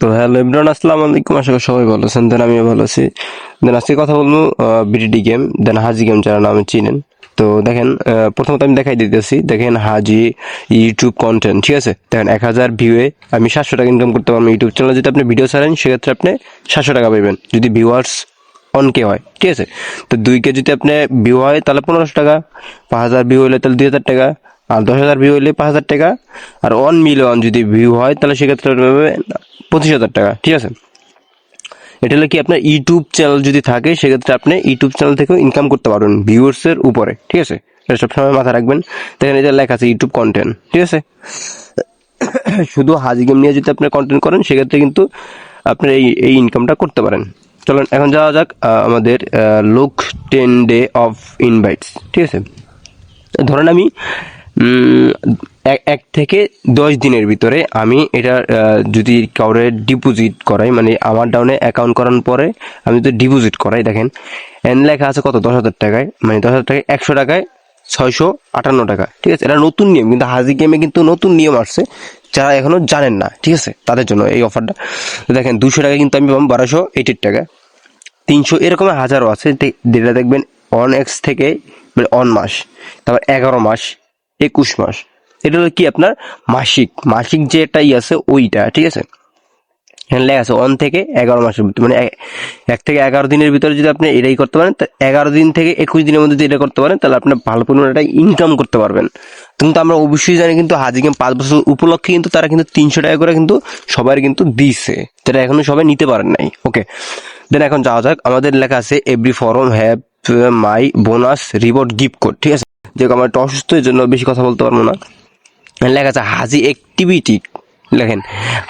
তো হ্যালো ইমরান আসসালাম আলাইকুম। আশা করি সবাই ভালো আছেন। দেন আমিও ভালো আছি। দেন আজকে কথা বলব বিডিডি গেম দেন হাজি গেম যারা নামে চিনেন। তো দেখেন প্রথমত আমি দেখাই দিতেছি। দেখেন হাজি ইউটিউব কন্টেন্ট ঠিক আছে? দেখেন, এক হাজার ভিউয়ে আমি সাতশো টাকা ইনকাম করতে পারব ইউটিউব চ্যানেলে যদি আপনি ভিডিও ছাড়েন, সেক্ষেত্রে আপনি সাতশো টাকা পাবেন যদি ভিউয়ার্স অন কে হয়, ঠিক আছে? তো দুই কে যদি আপনি ভিউ হয়, তাহলে পনেরোশো টাকা। পাঁচ হাজার ভিউ হলে তাহলে দুই হাজার টাকা। আর দশ হাজার ভিউ হলে পাঁচ হাজার টাকা। আর ওয়ান মিলিয়ন যদি ভিউ হয়, তাহলে সেক্ষেত্রে পঁচিশ হাজার টাকা, ঠিক আছে? এটা হলো কি আপনার ইউটিউব চ্যানেল যদি থাকে, সেক্ষেত্রে আপনি ইউটিউব চ্যানেল থেকেও ইনকাম করতে পারবেন ভিউয়ার্সের উপরে, ঠিক আছে? এটা সবসময় মাথায় রাখবেন। দেখেন এটা লেখা আছে ইউটিউব কন্টেন্ট ঠিক আছে? শুধু হাজি গেম নিয়ে যদি আপনি কন্টেন্ট করেন, সেক্ষেত্রে কিন্তু আপনি এই এই ইনকামটা করতে পারেন। চলুন, এখন যাওয়া যাক আমাদের look ten day of invites ঠিক আছে? ধরেন আমি এক থেকে দশ দিনের ভিতরে আমি এটা যদি কাউরে ডিপোজিট করাই মানে আমার ডাউনে অ্যাকাউন্ট করার পরে আমি যদি ডিপোজিট করাই, দেখেন, এন লেখা আছে কত? দশ হাজার টাকায় মানে দশ হাজার টাকায় একশো টাকায় ছয়শো আটান্ন টাকা, ঠিক আছে? এটা নতুন নিয়ম, কিন্তু হাজি গেমে কিন্তু নতুন নিয়ম আসছে, যারা এখনও জানেন না, ঠিক আছে? তাদের জন্য এই অফারটা দেখেন, দুশো টাকা কিন্তু আমি পাবো বারোশো এইটির টাকা, তিনশো এরকম হাজারও আছে যেটা দেখবেন অন এক্স থেকে মানে অন মাস, তারপর এগারো মাস একুশ মাস। এটা হলো কি আপনার মাসিক। মাসিক যে যেটাই আছে ওইটা, ঠিক আছে? এখানে লেখা আছে অন থেকে এগারো মাসের ভিতরে মানে এক থেকে এগারো দিনের ভিতরে যদি আপনি এটাই করতে পারেন এগারো দিন থেকে একুশ দিনের মধ্যে যদি এটা করতে পারেন, তাহলে আপনি ভালো পরিমাণে একটা ইনকাম করতে পারবেন। কিন্তু আমরা অবশ্যই জানি কিন্তু হাজি গেম পাঁচ বছর উপলক্ষে কিন্তু তারা কিন্তু তিনশো টাকা করে কিন্তু সবার কিন্তু দিছে। যেটা এখনও সবাই নিতে পারেন নাই। ওকে দেন এখন যাওয়া যাক। আমাদের লেখা আছে every form have my bonus reward gift code ঠিক আছে? যেরকম আমার একটু অসুস্থ এর জন্য বেশি কথা বলতে পারব না। লেখা আছে হাজি অ্যাক্টিভিটি লেখেন,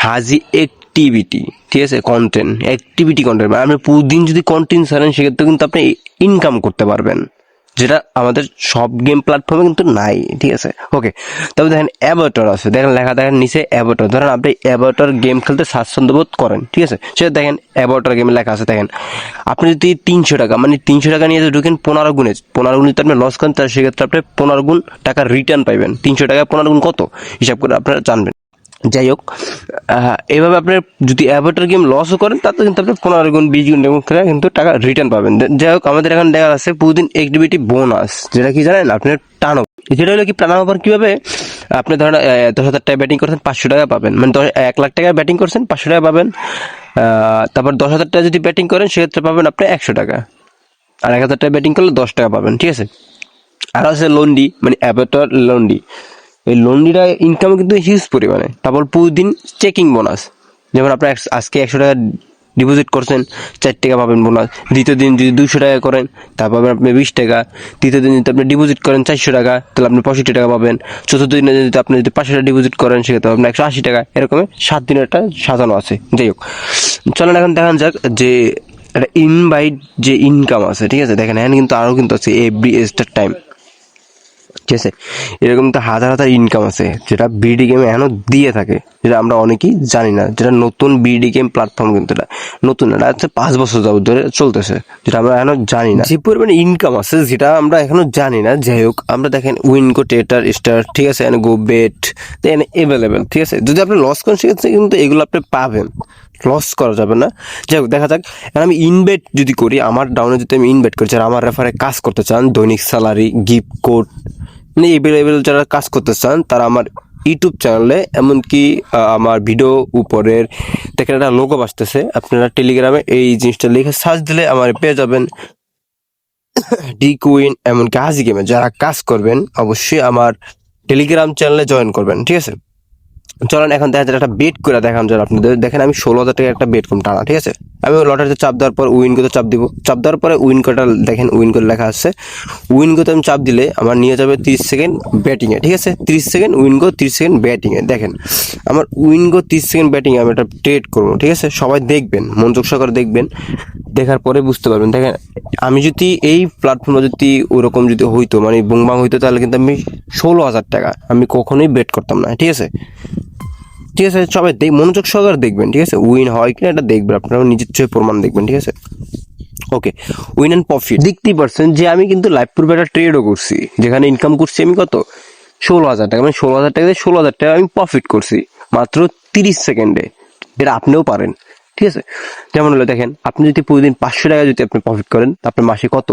হাজি অ্যাক্টিভিটি ঠিক আছে কন্টেন্ট অ্যাক্টিভিটি কন্টেন্ট আপনি প্রতিদিন যদি কন্টেন্ট সারেন সেক্ষেত্রে কিন্তু আপনি ইনকাম করতে পারবেন। যেটা আমাদের সব গেম প্ল্যাটফর্মে কিন্তু নাই, ঠিক আছে? ওকে তবে দেখেন অ্যাভাটার আছে। দেখেন লেখা, দেখেন নিচে অ্যাভাটার ধরেন আপনি অ্যাভাটার গেম খেলতে স্বাচ্ছন্দ্য বোধ করেন, ঠিক আছে? সেটা দেখেন অ্যাভাটার গেমে লেখা আছে, দেখেন। আপনি যদি তিনশো টাকা মানে তিনশো টাকা নিয়ে ঢুকেন পনেরো গুণে, পনেরো গুণ যদি আপনি লস করেন, তাহলে সেক্ষেত্রে আপনি পনেরো গুণ টাকা রিটার্ন পাইবেন। তিনশো টাকা পনেরো গুণ কত? হিসাব করে আপনারা জানবেন। যাই হোক আহ, এইভাবে আপনি যদি অ্যাভাটার গেম লসও করেন তাতে কিন্তু আপনি পনেরো গুণ বিশ গুণ এবং করে কিন্তু টাকা রিটার্ন পাবেন। যাই হোক আমাদের এখানে দেখা আছে প্রতিদিন অ্যাক্টিভিটি বোনাস যেটা কি জানেন? আপনার টানো যেটা হলো কি টানো আবার কীভাবে আপনি ধরেন দশ হাজার টাকা ব্যাটিং করছেন পাঁচশো টাকা পাবেন। মানে দশ এক লাখ টাকা ব্যাটিং করছেন পাঁচশো টাকা পাবেন। তারপর দশ হাজার টাকা যদি ব্যাটিং করেন সেক্ষেত্রে পাবেন আপনি একশো টাকা। আর এক হাজার টাকা ব্যাটিং করলে দশ টাকা পাবেন ঠিক আছে? আর আছে লন্ডি মানে অ্যাভাটার লন্ডি। এই লন্ডিটা ইনকাম কিন্তু হিউজ পরিমাণে। তারপর প্রতিদিন চেকিং বোনাস যেমন আপনার আজকে একশো টাকা ডিপোজিট করছেন, চার টাকা পাবেন বোনাস দ্বিতীয় দিন যদি দুশো টাকা করেন, তারপর পাবেন আপনি বিশ টাকা। তৃতীয় দিন যদি আপনি ডিপোজিট করেন চারশো টাকা, তাহলে আপনি পঁয়ষট্টি টাকা পাবেন। চতুর্থ দিনে যদি আপনি যদি পাঁচশো টাকা ডিপোজিট করেন, সেক্ষেত্রে আপনি একশো আশি টাকা। এরকম সাত দিনের একটা সাজানো আছে। যাই হোক। চলেন এখন দেখান যাক যে একটা ইনভাইট যে ইনকাম আছে, ঠিক আছে? দেখেন, এখানে কিন্তু আরও কিন্তু আছে এভরি স্টার টাইম ঠিক আছে? এরকম তো হাজার হাজার ইনকাম আছে, যেটা বিডি গেমে এখনও দিয়ে থাকে, যেটা আমরা অনেকেই জানি না, যেটা নতুন বিডি গেম প্ল্যাটফর্ম কিন্তু এটা, নতুন এটা হচ্ছে পাঁচ বছর যাবত ধরে চলতেছে, যেটা আমরা এখনও জানি না। যে পরিমাণে ইনকাম আছে, যেটা আমরা এখনও জানি না, যাই হোক, আমরা দেখেন উইনগো টেটার স্টার ঠিক আছে এনে গো বেট এনে এভেলেবেল ঠিক আছে? যদি আপনি লস করেন সেক্ষেত্রে কিন্তু এগুলো আপনি পাবেন লস করা যাবে না। যাই হোক, দেখা যাক, এখন আমি ইনভেট যদি করি, আমার ডাউনে যদি আমি ইনভেট করি আর আমার রেফারে কাজ করতে চান, দৈনিক স্যালারি গিফট কোড মানে এভেলেবেল যারা কাজ করতে চান, তারা আমার ইউটিউব চ্যানেলে এমনকি আমার ভিডিও উপরের দেখেন একটা লোগো আসতেছে আপনারা টেলিগ্রামে এই জিনিসটা লিখে সার্চ দিলে আমার পেয়ে যাবেন। ডি কুইন এমনকি হাজি গেমে যারা কাজ করবেন, অবশ্যই আমার টেলিগ্রাম চ্যানেলে জয়েন করবেন, ঠিক আছে? চলেন, এখন দেখা যায় একটা বেট করে দেখান যারা আপনাদের দেখেন, আমি ষোলো হাজার টাকা একটা বেট করুন টানা, ঠিক আছে? আমি লটারিতে চাপ দেওয়ার পর উইন করতে চাপ দিব। চাপ দেওয়ার পরে উইন কোটা দেখেন উইন করে লেখা আছে। উইন করতে আমি চাপ দিলে আমার নিয়ে যাবে তিরিশ সেকেন্ড ব্যাটিংয়ে ঠিক আছে? তিরিশ সেকেন্ড উইন গো তিরিশ সেকেন্ড ব্যাটিংয়ে দেখেন, আমার উইন গো তিরিশ সেকেন্ড ব্যাটিংয়ে আমি একটা ট্রেড করব, ঠিক আছে? সবাই দেখবেন, মনোযোগ সহকারে দেখবেন। দেখার পরে বুঝতে পারবেন। দেখেন, আমি যদি এই প্ল্যাটফর্মে যদি ওরকম যদি হইতো মানে বুংবাং হইতো, তাহলে কিন্তু আমি ষোলো হাজার টাকা। আমি কখনোই বেট করতাম না, ঠিক আছে? ঠিক আছে, সবাই দেখ, মনোযোগ সহকারে দেখবেন, ঠিক আছে? উইন হয় কিনা এটা দেখবেন, আপনারা নিজের চোখে প্রমাণ দেখবেন, ঠিক আছে? ওকে উইন অ্যান্ড প্রফিট দেখতেই পারছেন যে আমি কিন্তু লাইভ পূর্বে একটা ট্রেডও করছি। যেখানে ইনকাম করছি আমি কত? ষোলো হাজার টাকা। মানে ষোলো হাজার টাকা দিয়ে ষোলো হাজার টাকা আমি প্রফিট করছি, মাত্র তিরিশ সেকেন্ডে যেটা আপনিও পারেন, ঠিক আছে? যেমন হলো, দেখেন, আপনি যদি প্রতিদিন পাঁচশো টাকা যদি আপনি প্রফিট করেন আপনার মাসে কত?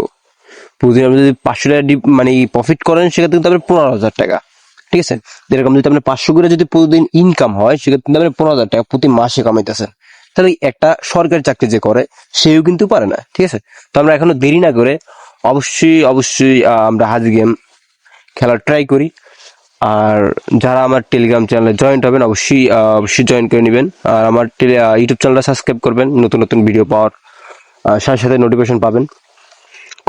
প্রতিদিন আপনি যদি পাঁচশো টাকা মানে প্রফিট করেন, সেক্ষেত্রে কিন্তু আপনার পনেরো হাজার টাকা। ঠিক আছে? যেরকম যদি আপনার পাঁচশো করে যদি প্রতিদিন ইনকাম হয়, সেক্ষেত্রে কিন্তু আপনি পনেরো হাজার টাকা প্রতি মাসে কামাইতেছেন। তাহলে একটা সরকারি চাকরি যে করে, সেও কিন্তু পারে না। ঠিক আছে? তো আমরা এখনও দেরি না করে অবশ্যই অবশ্যই আমরা হাজি গেম খেলার ট্রাই করি। আর যারা আমার টেলিগ্রাম চ্যানেলে জয়েন্ট হবেন, অবশ্যই অবশ্যই জয়েন করে নেবেন। আর আমার টেলি ইউটিউব চ্যানেলটা সাবস্ক্রাইব করবেন। নতুন নতুন ভিডিও পাওয়ার সাথে সাথে নোটিফিকেশন পাবেন।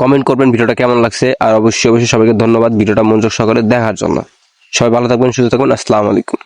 কমেন্ট করবেন ভিডিওটা কেমন লাগছে, আর অবশ্যই অবশ্যই সবাইকে ধন্যবাদ ভিডিওটা মনোযোগ সহকারে দেখার জন্য। সবাই ভালো থাকবেন, সুস্থ থাকবেন, আসসালামু আলাইকুম।